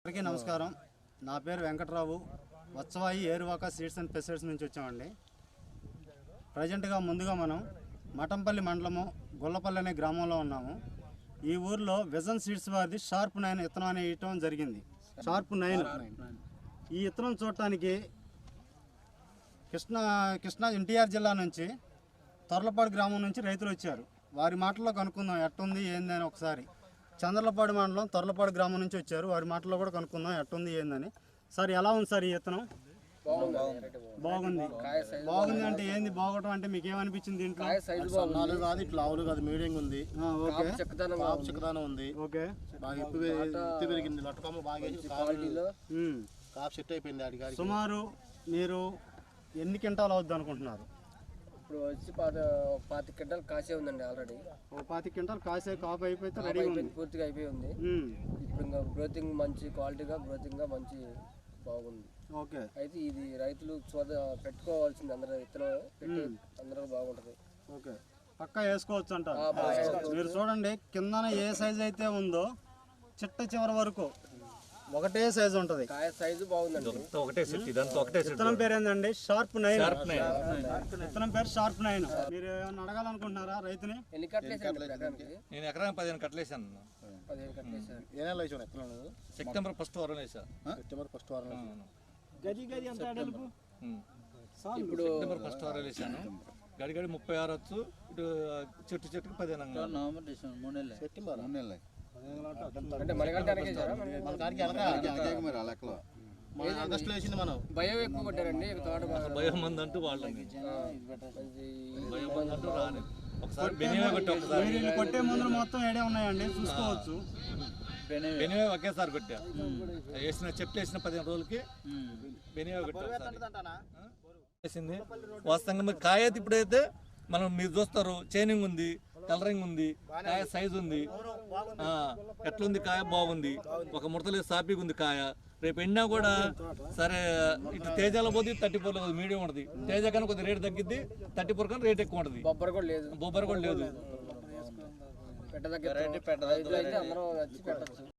అందరికీ నమస్కారం. నా పేరు వెంకట్రావు. వత్సవాయి ఏరువాక సీడ్స్ అండ్ పెసెడ్స్ నుంచి వచ్చామండి. ప్రజెంట్గా ముందుగా మనం మఠంపల్లి మండలము గొల్లపల్లి అనే గ్రామంలో ఉన్నాము. ఈ ఊర్లో విజన్ సీడ్స్ వారిది షార్ప్ నైన్ విత్తనం అనే ఇవ్వటం జరిగింది. Sharp nine. ఈ విత్తనం చూడటానికి కృష్ణా కృష్ణా ఎన్టీఆర్ జిల్లా నుంచి తొర్లపాడు గ్రామం నుంచి రైతులు వచ్చారు. వారి మాటల్లో కనుక్కుందాం ఎట్టుంది ఏంది అని ఒకసారి. చంద్రలపాడు మండలం తొర్లపాడు గ్రామం నుంచి వచ్చారు. వారి మాటల్లో కూడా కనుక్కుందాం ఎట్టుంది ఏందని. సార్ ఎలా ఉంది సార్ ఈ విత్తనం? బాగుంది. బాగుంది అంటే ఏంది? బాగోవటం అంటే మీకు ఏమనిపించింది దీంట్లో సన్నాలు కాదు ఇట్లా ఆవులు కాదు మీడియం ఉంది. ఆ, ఓకే. కాపు చిక్కదానం ఉంది. ఓకే. బాగా ఎత్తు పెరిగింది. లట్టకమ్మ బాగా కాపు సెట్ అయిపోయింది సుమారు మీరు ఎన్ని క్వింటాలు అవుద్ది అనుకుంటున్నారు? ఇప్పుడు వచ్చి పాత పాతి గంటలు కాసే ఉందండి ఆల్రెడీ పాతి క్వింటాల్ కాసే కాపు అయిపోతే ఉంది. పూర్తిగా అయిపోయి ఉంది. ఇప్పుడు ఇంకా గ్రోతింగ్ మంచి క్వాలిటీగా గ్రోతింగ్గా మంచి బాగుంది. ఓకే. అయితే ఇది రైతులు చూద పెట్టుకోవాల్సింది అందరూ విత్తనం పెట్టి అందరూ బాగుంటది. ఓకే. పక్కా వేసుకోవచ్చు అంటారు మీరు చూడండి కిందన ఏ సైజ్ అయితే ఉందో చిట్ట చివరి వరకు. ఒకటే సైజ్ ఉంటది. కాయ సైజు బాగుందండి. ఒకటే సెట్ ఇదంతా ఒకటే సెట్ విత్తనం పేరు ఏంటండి షార్ప్ నైన్ షార్ప్ నైన్. విత్తనం పేరు షార్ప్ నైన్ మీరు ఏమైనా అడగాలనుకుంటున్నారా రైతుని? ఎన్ని నేను ఎకరానికి పదిహేను కట్టలేసాను పదిహేను కట్టలు వేసారు ఏ నెల వేసాను సెప్టెంబర్ ఫస్ట్ వారం వేసా. సెప్టెంబర్ ఫస్ట్ వారం. గది గది అడలుపు ఇప్పుడు సెప్టెంబర్ ఫస్ట్ వారం వేసాను. గడి గడి ముప్పై ఆరు వచ్చు ఇటు చెట్టు చెట్టుకి పదిహేను. సెప్టెంబర్. అంటే మనగంటానికి భయం ఎక్కువ కొట్టారండి. తోట భయం మంది అంటూ వాళ్ళని భయం మంది అంటూ ఒకసారి బెనివే కొట్టి. ఒకసారి కొట్టే మందులు మొత్తం ఏడే ఉన్నాయండి? చూసుకోవచ్చు. బెనివే ఒకేసారి కొట్టా. వేసిన చెట్లు వేసిన పదిహేను రోజులకి బెనివే కొట్టా ఒకసారి. వేసింది వాస్తవంగా మరి కాయ ఇప్పుడైతే మనం మీరు చూస్తారు చైనింగ్ ఉంది. కలరింగ్ ఉంది కాయ సైజ్ ఉంది. ఆ, ఎట్లుంది కాయ? బాగుంది. ఒక ముడతలేదు సాపిగా ఉంది కాయ. రేపు ఎండినా కూడా సరే ఇటు తేజాలో పోతే థర్టీ ఫోర్లో మీడియం ఉంటుంది. తేజ కన్నా కొద్దిగా రేట్ తగ్గిద్ది థర్టీ ఫోర్ కన్నా రేట్ ఎక్కువ ఉంటుంది. బొబ్బర కూడా లేదు. బొబ్బర్ కూడా లేదు. పెట్టదగ్గర అందరూ వచ్చి పెట్టచ్చు.